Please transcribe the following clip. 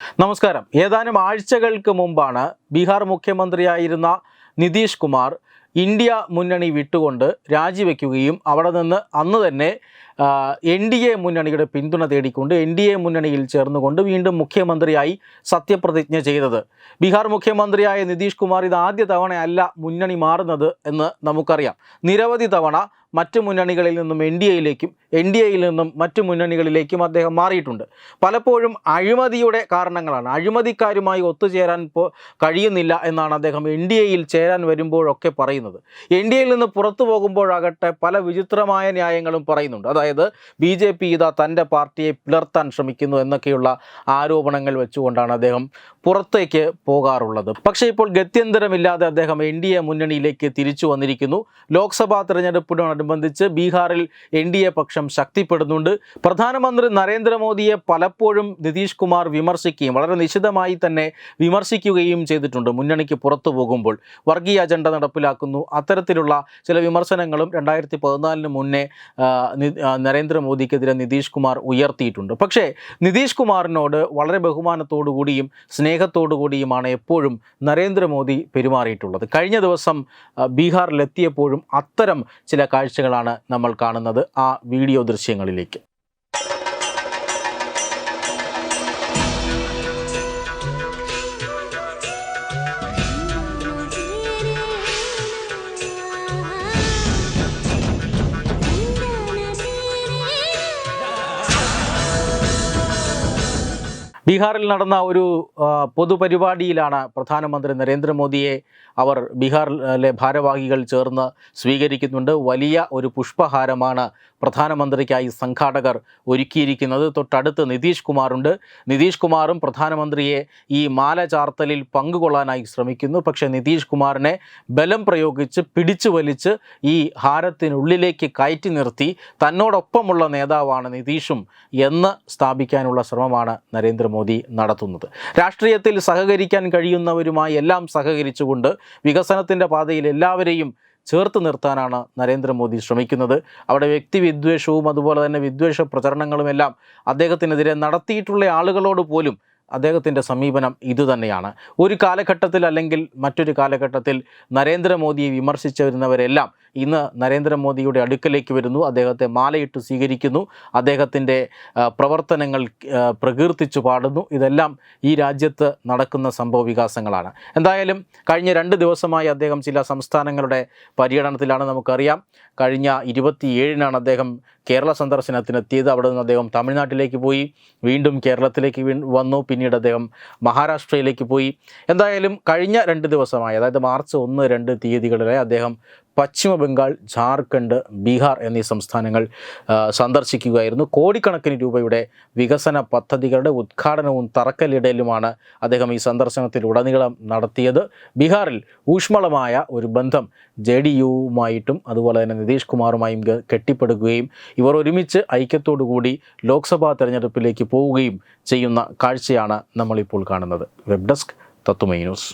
നമസ്കാരം. ഏതാനും ആഴ്ചകൾക്ക് മുമ്പാണ് ബീഹാർ മുഖ്യമന്ത്രിയായിരുന്ന നിതീഷ് കുമാർ ഇന്ത്യ മുന്നണി വിട്ടുകൊണ്ട് രാജിവെക്കുകയും അവിടെ നിന്ന് അന്ന് തന്നെ എൻ ഡി എ മുന്നണിയുടെ പിന്തുണ തേടിക്കൊണ്ട് എൻ ഡി എ മുന്നണിയിൽ ചേർന്നുകൊണ്ട് വീണ്ടും മുഖ്യമന്ത്രിയായി സത്യപ്രതിജ്ഞ ചെയ്തത്. ബീഹാർ മുഖ്യമന്ത്രിയായ നിതീഷ് കുമാർ ഇത് ആദ്യ തവണയല്ല മുന്നണി മാറുന്നത് എന്ന് നമുക്കറിയാം. നിരവധി തവണ മറ്റ് മുന്നണികളിൽ നിന്നും എൻ ഡി എയിലേക്കും എൻ ഡി എയിൽ നിന്നും മറ്റു മുന്നണികളിലേക്കും അദ്ദേഹം മാറിയിട്ടുണ്ട്. പലപ്പോഴും അഴിമതിയുടെ കാരണങ്ങളാണ്. അഴിമതിക്കാരുമായി ഒത്തുചേരാൻ കഴിയുന്നില്ല എന്നാണ് അദ്ദേഹം എൻ ഡി എയിൽ ചേരാൻ വരുമ്പോഴൊക്കെ പറയുന്നത്. എൻ ഡി എയിൽ നിന്ന് പുറത്തു പോകുമ്പോഴാകട്ടെ പല വിചിത്രമായ ന്യായങ്ങളും പറയുന്നുണ്ട്. അതായത് ബി ജെ പി ഇതാ തന്റെ പാർട്ടിയെ പിളർത്താൻ ശ്രമിക്കുന്നു എന്നൊക്കെയുള്ള ആരോപണങ്ങൾ വെച്ചുകൊണ്ടാണ് അദ്ദേഹം പുറത്തേക്ക് പോകാറുള്ളത്. പക്ഷേ ഇപ്പോൾ ഗത്യന്തരമില്ലാതെ അദ്ദേഹം എൻ ഡി എ മുന്നണിയിലേക്ക് തിരിച്ചു വന്നിരിക്കുന്നു. ലോക്സഭാ തെരഞ്ഞെടുപ്പിനോടനുബന്ധിച്ച് ബീഹാറിൽ എൻ ഡി എ പക്ഷം ശക്തിപ്പെടുന്നുണ്ട്. പ്രധാനമന്ത്രി നരേന്ദ്രമോദിയെ പലപ്പോഴും നിതീഷ് കുമാർ വിമർശിക്കുകയും വളരെ നിശിതമായി തന്നെ വിമർശിക്കുകയും ചെയ്തിട്ടുണ്ട് മുന്നണിക്ക് പുറത്തു പോകുമ്പോൾ. വർഗീയ അജണ്ട നടപ്പിലാക്കുന്നു. അത്തരത്തിലുള്ള ചില വിമർശനങ്ങളും രണ്ടായിരത്തി പതിനാലിന് മുന്നേ നരേന്ദ്രമോദിക്കെതിരെ നിതീഷ് കുമാർ ഉയർത്തിയിട്ടുണ്ട്. പക്ഷേ നിതീഷ് കുമാറിനോട് വളരെ ബഹുമാനത്തോടുകൂടിയും സ്നേഹത്തോടുകൂടിയുമാണ് സ്നേഹത്തോടു കൂടിയുമാണ് എപ്പോഴും നരേന്ദ്രമോദി പെരുമാറിയിട്ടുള്ളത്. കഴിഞ്ഞ ദിവസം ബീഹാറിലെത്തിയപ്പോഴും അത്തരം ചില കാഴ്ചകളാണ് നമ്മൾ കാണുന്നത് ആ വീഡിയോ ദൃശ്യങ്ങളിലേക്ക്. ബീഹാറിൽ നടന്ന ഒരു പൊതുപരിപാടിയിലാണ് പ്രധാനമന്ത്രി നരേന്ദ്രമോദിയെ അവർ ബീഹാറിലെ ഭാരവാഹികൾ ചേർന്ന് സ്വീകരിക്കുന്നുണ്ട്. വലിയ ഒരു പുഷ്പഹാരമാണ് പ്രധാനമന്ത്രിക്കായി സംഘാടകർ ഒരുക്കിയിരിക്കുന്നത്. തൊട്ടടുത്ത് നിതീഷ് കുമാറുണ്ട്. നിതീഷ് കുമാറും പ്രധാനമന്ത്രിയെ ഈ മാല ചാർത്തലിൽ പങ്കുകൊള്ളാനായി ശ്രമിക്കുന്നു. പക്ഷേ നിതീഷ് കുമാറിനെ ബലം പ്രയോഗിച്ച് പിടിച്ചു വലിച്ച് ഈ ഹാരത്തിനുള്ളിലേക്ക് കയറ്റി നിർത്തി തന്നോടൊപ്പമുള്ള നേതാവാണ് നിതീഷും എന്ന് സ്ഥാപിക്കാനുള്ള ശ്രമമാണ് നരേന്ദ്രമോദി. നടത്തുന്നത്. രാഷ്ട്രീയത്തിൽ സഹകരിക്കാൻ കഴിയുന്നവരുമായി എല്ലാം സഹകരിച്ചുകൊണ്ട് വികസനത്തിന്റെ പാതയിൽ എല്ലാവരെയും ചേർത്ത് നിർത്താനാണ് നരേന്ദ്രമോദി ശ്രമിക്കുന്നത്. അവിടെ വ്യക്തി വിദ്വേഷവും അതുപോലെ തന്നെ വിദ്വേഷ പ്രചരണങ്ങളുമെല്ലാം അദ്ദേഹത്തിനെതിരെ നടത്തിയിട്ടുള്ള ആളുകളോട് പോലും അദ്ദേഹത്തിന്റെ സമീപനം ഇതുതന്നെയാണ്. ഒരു കാലഘട്ടത്തിൽ അല്ലെങ്കിൽ മറ്റൊരു കാലഘട്ടത്തിൽ നരേന്ദ്രമോദിയെ വിമർശിച്ചു വരുന്നവരെല്ലാം ഇന്ന് നരേന്ദ്രമോദിയുടെ അടുക്കലേക്ക് വരുന്നു. അദ്ദേഹത്തെ മാലയിട്ട് സ്വീകരിക്കുന്നു. അദ്ദേഹത്തിന്റെ പ്രവർത്തനങ്ങൾ പ്രകീർത്തിച്ചു പാടുന്നു. ഇതെല്ലാം ഈ രാജ്യത്ത് നടക്കുന്ന സംഭവ വികാസങ്ങളാണ്. എന്തായാലും കഴിഞ്ഞ രണ്ട് ദിവസമായി അദ്ദേഹം ചില സംസ്ഥാനങ്ങളുടെ പര്യടനത്തിലാണ് നമുക്കറിയാം. കഴിഞ്ഞ ഇരുപത്തിയേഴിനാണ് അദ്ദേഹം കേരള സന്ദർശനത്തിനെത്തിയത്. അവിടെ നിന്ന് അദ്ദേഹം തമിഴ്നാട്ടിലേക്ക് പോയി. വീണ്ടും കേരളത്തിലേക്ക് വന്നു. പിന്നീട് അദ്ദേഹം മഹാരാഷ്ട്രയിലേക്ക് പോയി. എന്തായാലും കഴിഞ്ഞ രണ്ട് ദിവസമായി അതായത് മാർച്ച് ഒന്ന് രണ്ട് തീയതികളിലെ അദ്ദേഹം പശ്ചിമ ബംഗാൾ ജാർഖണ്ഡ് ബീഹാർ എന്നീ സംസ്ഥാനങ്ങൾ സന്ദർശിക്കുകയായിരുന്നു. കോടിക്കണക്കിന് രൂപയുടെ വികസന പദ്ധതികളുടെ ഉദ്ഘാടനവും തറക്കല്ലിടലുമാണ് അദ്ദേഹം ഈ സന്ദർശനത്തിൽ സന്ദർശനത്തിലുടനീളം നടത്തിയത്. ബീഹാറിൽ ഊഷ്മളമായ ഒരു ബന്ധം ജെ ഡി യുവുമായിട്ടും അതുപോലെ തന്നെ നിതീഷ് കുമാറുമായും കെട്ടിപ്പടുക്കുകയും ഇവർ ഒരുമിച്ച് ഐക്യത്തോടു കൂടി ലോക്സഭാ തെരഞ്ഞെടുപ്പിലേക്ക് പോവുകയും ചെയ്യുന്ന കാഴ്ചയാണ് നമ്മളിപ്പോൾ കാണുന്നത്. വെബ് ഡെസ്ക് തത്തുമൈ ന്യൂസ്.